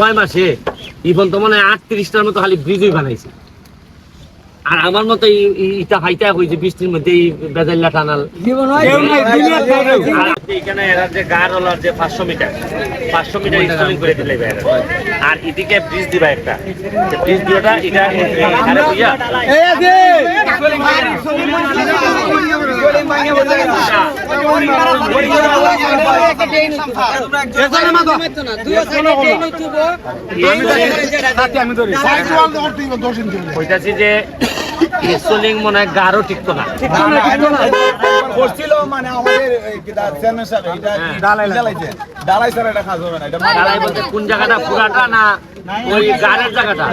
ছয় মাসে ইভন তো মনে আটত্রিশটার মতো খালি ব্রিজই বানাইছে। আর আমার মতো ইটা হাইটা হয়েছে বৃষ্টির মধ্যে এই বেজাল্লা টানাল। এখানে এরা যে গার হলার যে পাঁচশো মিটার পাঁচশো মিটার ইনস্টলিং করে দিলে আর এদিকে ব্রিজ দিবা একটা। ব্রিজ দিওটা এটা এখানে বুঝা? কইতাছি যে ইনস্টলিং মনে হয় গারও টিকতো না। করছিল মানে আমাদের এটা কাজ হবে না, বলতে কোন জায়গাটা পুরাটা না ওই গারের জায়গাটা।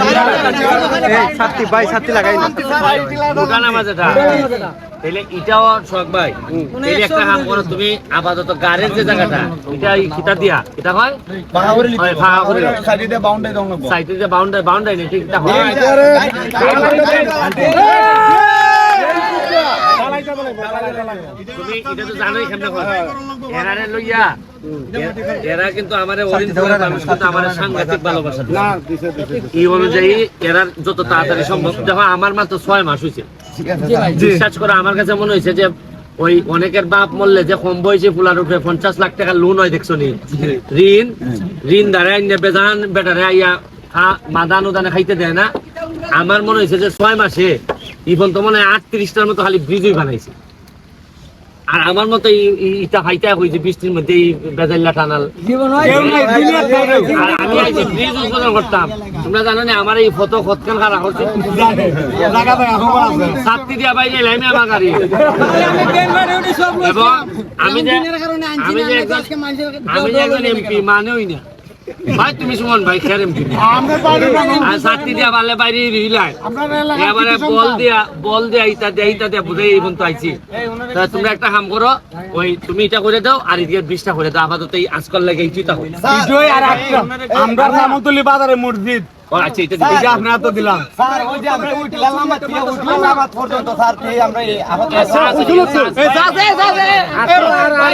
দোকানের মাঝেটা তাহলে এটাও শখ ভাই। তাহলে একটা কাম করো তুমি আপাতত গারের যে জায়গাটা এটা এই খিতা দিয়া। এটা হয়? হয়। সাইডে বাউন্ডারি বাউন্ডারি নেই হয়। তুমি এটা তো জানোই কেমনে এরারে লইয়া এরা কিন্তু আমারে সাংঘাতিক ভালোবাসা দিছে। এই অনুযায়ী এরা যত তাড়াতাড়ি সম্ভব দেখো আমার মাত্র ছয় মাস হয়েছে। বিশ্বাস করে আমার কাছে মনে হয়েছে যে ওই অনেকের বাপ মরলে যে কম বয়সে ফুলার উঠে পঞ্চাশ লাখ টাকা লোন হয় দেখছ নি? ঋণ ঋণ দাঁড়ায় বেজান বেটারে আইয়া খা- মাদান উদানে খাইতে দেয় না। আমার মনে হয়েছে যে ছয় মাসে ইভন তো মনে হয় আটত্রিশটার মতো খালি ব্রিজই বানাইছে। আর আমার মতো ইটা হাইটা হয়েছে বৃষ্টির মধ্যে এই বেজাল্লা টানাল। আমি এই ব্রিজ উৎপাদন করতাম তোমরা জানো না আমার এই ফটো কতখান খারাপ করছে সাতটি দিয়া বাইরে লাইমে আমার গাড়ি। এবং আমি যে আমি যে একজন আমি যে একজন এমপি মানেই না। ভাই তুমি সুমন ভাই খেরেম আর দিয়া বালে বাইরে রিলাই। এবারে বল দিয়া বল দিয়া ইটা দিয়া ইটা দিয়া বুঝে এই পর্যন্ত আইছি। তা তোমরা একটা কাম করো ওই তুমি এটা করে দাও আর এদিকে বিশটা করে দাও। আপাতত এই আজকাল লাগে এইটা হোক আমরা রামতলি বাজারে মসজিদ। আচ্ছা এটা দিবে। এটা আপনার তো দিলাম স্যার, ওই যে আমরা উঠলাম আমার থেকে উঠলাম আমার পর্যন্ত, স্যার, এই আমরা এই আপাতত- আচ্ছা, আচ্ছা, ঠিক আছে, আচ্ছা। এই, যা, যা, যা, যা।